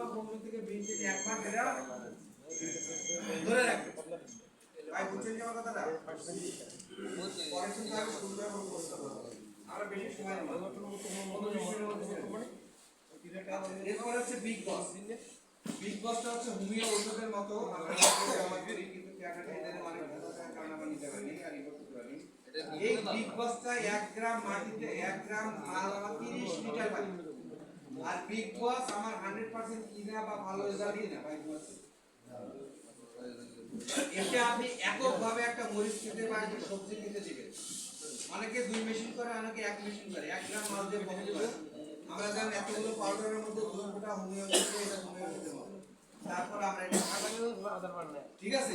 বা পনেরো থেকে বিশ দিন এক মাস এটা ধরে রাখবে ভাই, বুঝছেন কি আমার কথাটা পরে কিন্তু আমি সুন্দর করে বলতে পারব। বেশি সময় না। পনেরো বিশ মিনিটের মধ্যে শেষ করব। এরপরে হচ্ছে বিগ বস বিগ বসটা হচ্ছে হোমিও ওষুধের মতো আমরা আমরা আর এই বিগ বসটা এক গ্রাম মাটিতে এক গ্রাম তিরিশ লিটার পানি আর বিগ বস আমার হান্ড্রেড পার্সেন্ট কিনা বা ভালো রেজাল্ট কিনা ভাই বলছে এতে আপনি এককভাবে একটা মরিচ খেতে বা সবজি খেতে দিবেন। অনেকে দুই মেশিন করে, অনেকে এক মেশিন করে। এক গ্রাম মাল দিয়ে কমে দিবে আমরা জানি এতগুলো পাউডারের মধ্যে দুই ফোঁটা হোমিও দিতে এটা হোমিও দিতে হবে। তারপর আমরা এটা ঠিক আছে?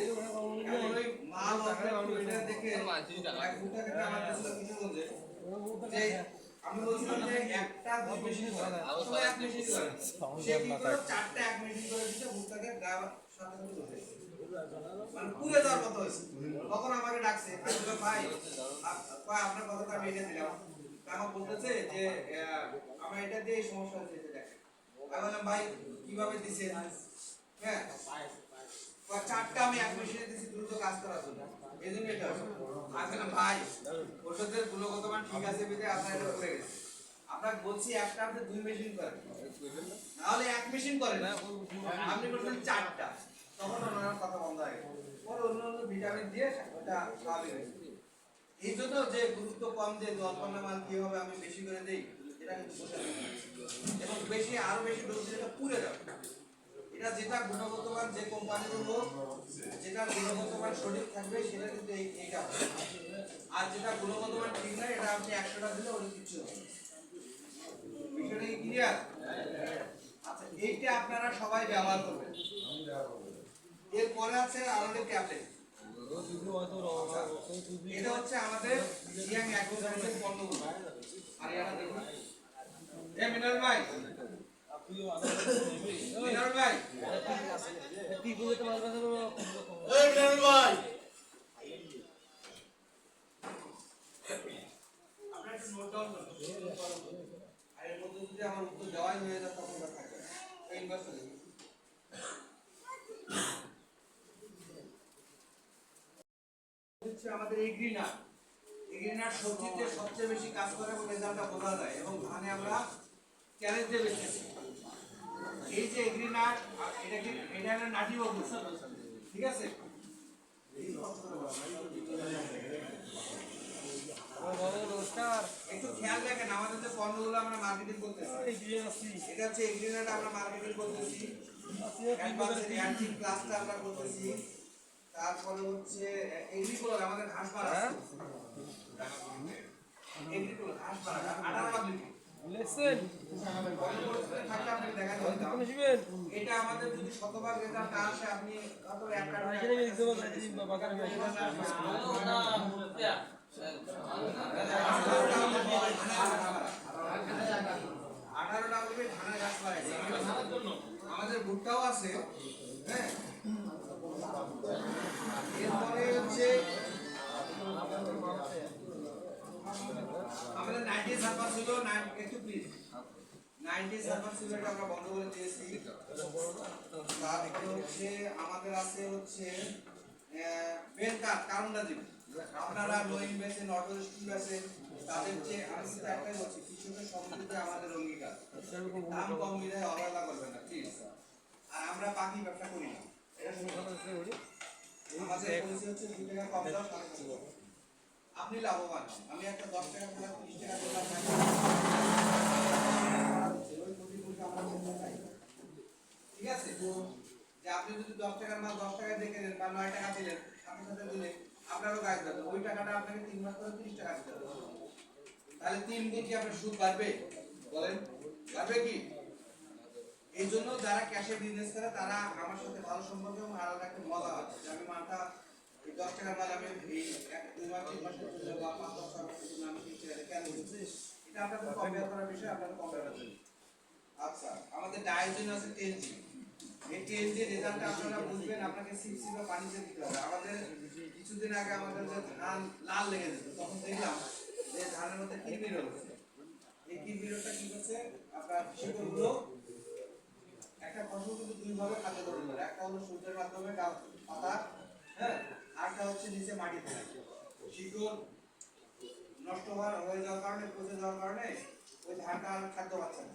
ওই মাল এটা দেখে এক ফুটা কেটে আমার কাছে কিশোরগঞ্জে যে আমি বলছিলাম একটা চারটা এক মেশিন করে দিতে মানে পুরে যাওয়ার মতো তখন আমাকে ডাকছে আমি বললাম, আপনার কথাটা আমি এটা দিলাম। আমার বলতেছে যে আমার এটা দিয়ে সমস্যা হচ্ছে এটা দেখেন। আমি বললাম ভাই কীভাবে দিছেন? হ্যাঁ। চারটা আমি এক মেশিনে দিছি দ্রুত কাজ করার জন্য। এই জন্য এটা। আমি ভাই, ওষুধের গুণগত মান ঠিক আছে বিধে আপনার এটা করে গেছে। আপনাকে বলছি একটা আপনি দুই মেশিন করেন। নাহলে এক মেশিন করেন। আপনি বলছেন চারটা। তখন ওনার কথা বন্ধ হয়ে গেছে। পরে অন্য অন্য ভিটামিন দিয়ে ওটা স্বাভাবিক হয়েছে এই জন্য যে গুরুত্ব কম যে জলপান্না মাল কীভাবে আমি বেশি করে দেই, এটা কিন্তু। এবং বেশি, আরও বেশি ডোজ দিলে পুড়ে যাবে। এটা যেটা গুণগত মান যে কোম্পানির হোক যেটা গুণগত মান সঠিক থাকবে, সেটা কিন্তু এইটা। আর যেটা গুণগত মান ঠিক নাই, এটা আপনি একশোটা দিলে ওটা না। বিষয়টা কি ক্লিয়ার আচ্ছা এইটা আপনারা সবাই ব্যবহার করবেন। এরপরে আছে আমাদের ট্যাবলেট এটা হচ্ছে আমাদের জিয়াং অ্যাগ্রোসাইন্সের পণ্যগুলো আর এটা দেখুন। এ ভাই আমার উত্তর দেওয়াই এই ইনভার্সটা হচ্ছে আমাদের এগ্রিনার এগ্রিনার সবজিতে সবচেয়ে বেশি কাজ করে এবং রেজাল্টটা বোঝা যায়। এবং ধানে আমরা চ্যালেঞ্জ বেঁচেছি এই যে এগ্রিনার আ, এটা কি এটা একটা নাটি ঠিক আছে? একটু খেয়াল রাখেন আমাদের যে পণ্যগুলো আমরা মার্কেটিং করতেছি এটা হচ্ছে এগ্রিনার আমরা মার্কেটিং করতেছি প্লাসটা আমরা করতেছি তারপরে হচ্ছে এগ্রিকুলার আমাদের ঘাস পাড়া এগ্রিকুলার ঘাস পাড়া আঠারো যাবে এটা আমাদের যদি শতভাগ রেজাল্ট আসে আপনি কত এক আঠারোটা আমাদের ভুট্টাও আছে হ্যাঁ? সার্ভার ছিল একটু প্লিজ নাইনটি সার্ভার ছিল এটা আমরা বন্ধ করে দিয়েছি। তারপরে হচ্ছে আমাদের আছে হচ্ছে বেলকার কারণটা দিবেন আপনারা লোইন বেসেন অটো স্কুল আছে, তাদের যে আমি শুধু একটাই বলছি কৃষকের সমৃদ্ধি আমাদের অঙ্গীকার দাম কম মিলে অবহেলা করবেন না প্লিজ আর আমরা বাকি ব্যবসা করি না। আমাদের পলিসি হচ্ছে দুই টাকা কম টাকা। আপনি লাভবান আমি একটা দশ টাকা করে ত্রিশ টাকা দিলাম চাই ঠিক আছে? তো যে আপনি যদি দশ টাকার মাল দশ টাকা দেখে দেন বা নয় টাকা দিলেন, সাথে সাথে দিলে আপনারও গাছ যাবে ওই টাকাটা আপনাকে তিন মাস করে তিরিশ টাকা দিতে হবে। তাহলে তিন দিন কি আপনার সুদ বাড়বে? বলেন। বাড়বে কি? এই জন্য যারা ক্যাশে বিজনেস করে, তারা আমার সাথে ভালো সম্পর্ক এবং আলাদা একটা মজা যে আমি মালটা কিনতে আচ্ছা কিছুদিন আগে আমাদের যে ধান লাল লেগে যেত, তখন দেখলাম যে ধানের মধ্যে কিডনি রোগ এই কিডনি রোগটা কি করছে? আপনার একটা ফসল হলো সূর্যের মাধ্যমে গা- পাতা হ্যাঁ আরেকটা হচ্ছে নিচে মাটি ফেলা শিকড় নষ্ট হওয়ার হয়ে যাওয়ার কারণে, পচে যাওয়ার কারণে ওই ধানটা আর খাদ্য পাচ্ছে না।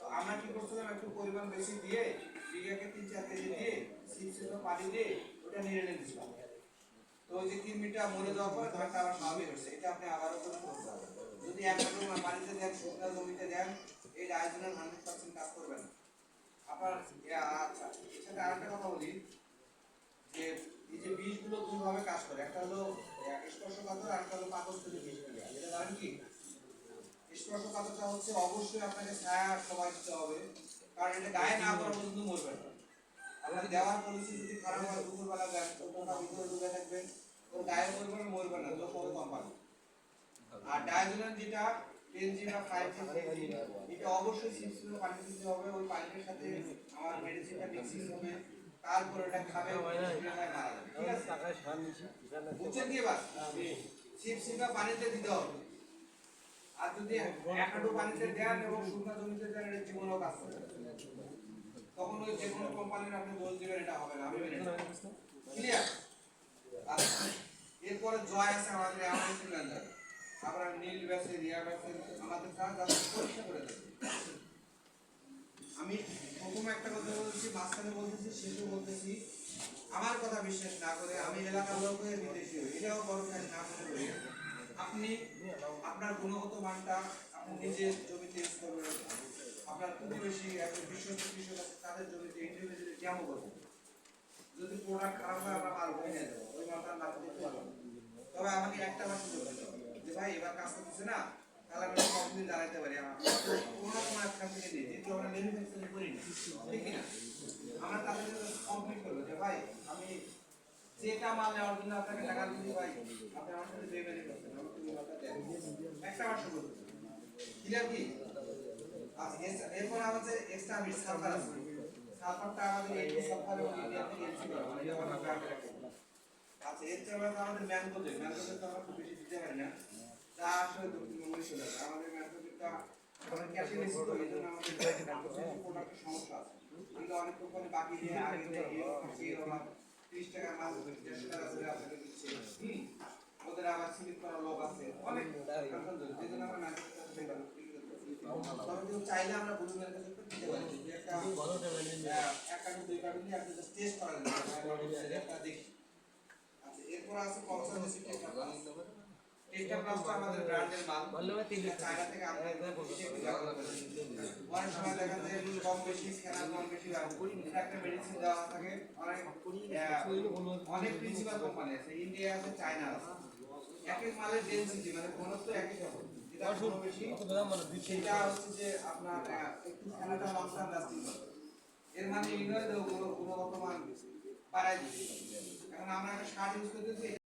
তো আমরা কি করছিলাম, একটু পরিমাণ বেশি দিয়ে বিঘাকে তিন চার কেজি দিয়ে সিপসিপে পানি দিয়ে ওটা নিয়ে নিয়েছিলাম তো ওই যে কৃমিটা মরে যাওয়ার পর ধানটা আবার স্বাভাবিক হচ্ছে। এটা আপনি আবারও করে করতে হবে। যদি এক পানিতে দেন, শুকনো জমিতে দেন, এই ডাইজেনাল হান্ড্রেড পার্সেন্ট কাজ করবে না আপনার এ, আচ্ছা এছাড়া আরেকটা কথা বলি যে এই যে দুভাবে কাজ করে। একটা হলো স্পর্শকাতর আর একটা হলো পাকস্থলী বীজ ক্রিয়া এটা জানেন কি? স্পর্শকাতরটা হচ্ছে অবশ্যই আপনাকে ছায়া সময় দিতে হবে, কারণ এটা গায়ে না করা পর্যন্ত মরবে না। আপনার দেওয়ার পলিসি যদি খারাপ হয়, দুপুরবেলা ওটা ভিতরে ডুবে থাকবেন ওর গায়ে মরবে না মরবে না তো সবে কম আর ডায়াজোনাল যেটা টেন জি বা ফাইভ এটা অবশ্যই সিক্স পানি দিতে হবে, ওই পানির সাথে আমার মেডিসিনটা মিক্সিং হবে। তারপর এটা খাবে ঠিক আছে? বুঝছেন কি এবার? পানিতে দিতে হবে। আর যদি এক হাঁটু পানিতে দেন এবং শুকনো জমিতে দেন এটা জীবনও কাজ করবে তখন ওই যে কোনো কোম্পানির আপনি দোষ দিবেন এটা হবে না। আমি ক্লিয়ার এরপরে জয় আছে আমাদের ফ্রিল্যান্সার আমরা নীল ব্যাসে রিয়া ব্যাসে আমাদের কাজ পরীক্ষা করে দেবে। আমি প্রথমে একটা কথা বলছি, মাঝখানে বলতেছি শেষে বলতেছি। আমার কথা বিশ্বাস না করে আমি এলাকার লোক হয়ে বিদেশি এটাও বড় কাজ না মনে করি আপনি, আপনার গুণগত মানটা আপনি নিজে জমিতে ইউজ করবেন। আপনার প্রতিবেশী একজন বিশ্বস্ত কৃষক আছে, তাদের জমিতে ইন্ডিভিজুয়ালি ডেমো করবেন যদি প্রোডাক্ট খারাপ হয়, আমরা মাল বই নিয়ে দেবো। ওই মালটা না দিতে পারব তবে আমাকে একটা দিতে যে ভাই, এবার কাজ করতেছে না। আমি আমি আচ্ছা এরপর আমাদের এক্সট্রা মিট সালফার আছে। আচ্ছা আমাদের ম্যানগোজে ম্যানগোজে তো আমরা খুব বেশি দিতে পারি না। তা আসলে দক্ষিণবঙ্গে চলে যায় আমাদের ম্যানগোজেটা আমরা ক্যাশে বেশি তো এই জন্য আমাদের প্রোডাক্টের সমস্যা আছে। কিন্তু অনেক কোম্পানি বাকি দিয়ে আগে দিয়ে এরকম আছে, তিরিশ টাকা মাছ দেড়শো টাকা করে আপনাকে দিচ্ছে। ওদের আবার সিলিপ করার লোক আছে। অনেক কারখানা জন্য আমরা ম্যানগোজের কাছে বেকার বিক্রি করতেছি। তবে কেউ চাইলে আমরা বুঝে বের দিতে পারি। একটা আহ, এক কার্টুন দুই কার্টুন আপনি টেস্ট করা যাবে একটা দেখি। আচ্ছা এরপর আছে টেস্টা প্লাস টেস্টা আমাদের ব্র্যান্ডের মাল এটা চায়না থেকে আমদানি করে বেশি একটু ব্যবহার করে। অনেক সময় দেখা যায় কম বেশি খেলা কম বেশি ব্যবহার করি। এটা একটা মেডিসিন দেওয়া থাকে। অনেক অনেক প্রিন্সিপাল কোম্পানি আছে। ইন্ডিয়া আছে চায়না আছে। এক এক মালের ডেন্সিটি মানে ঘনত্ব একই রকম যেটা কম বেশি সেটা হচ্ছে যে আপনার একটু খেলাটা এর মানে এই নয় যে ওগুলো গুণগত মান বাড়াই দিচ্ছে এখন আমরা একটা সার ইউজ করতেছি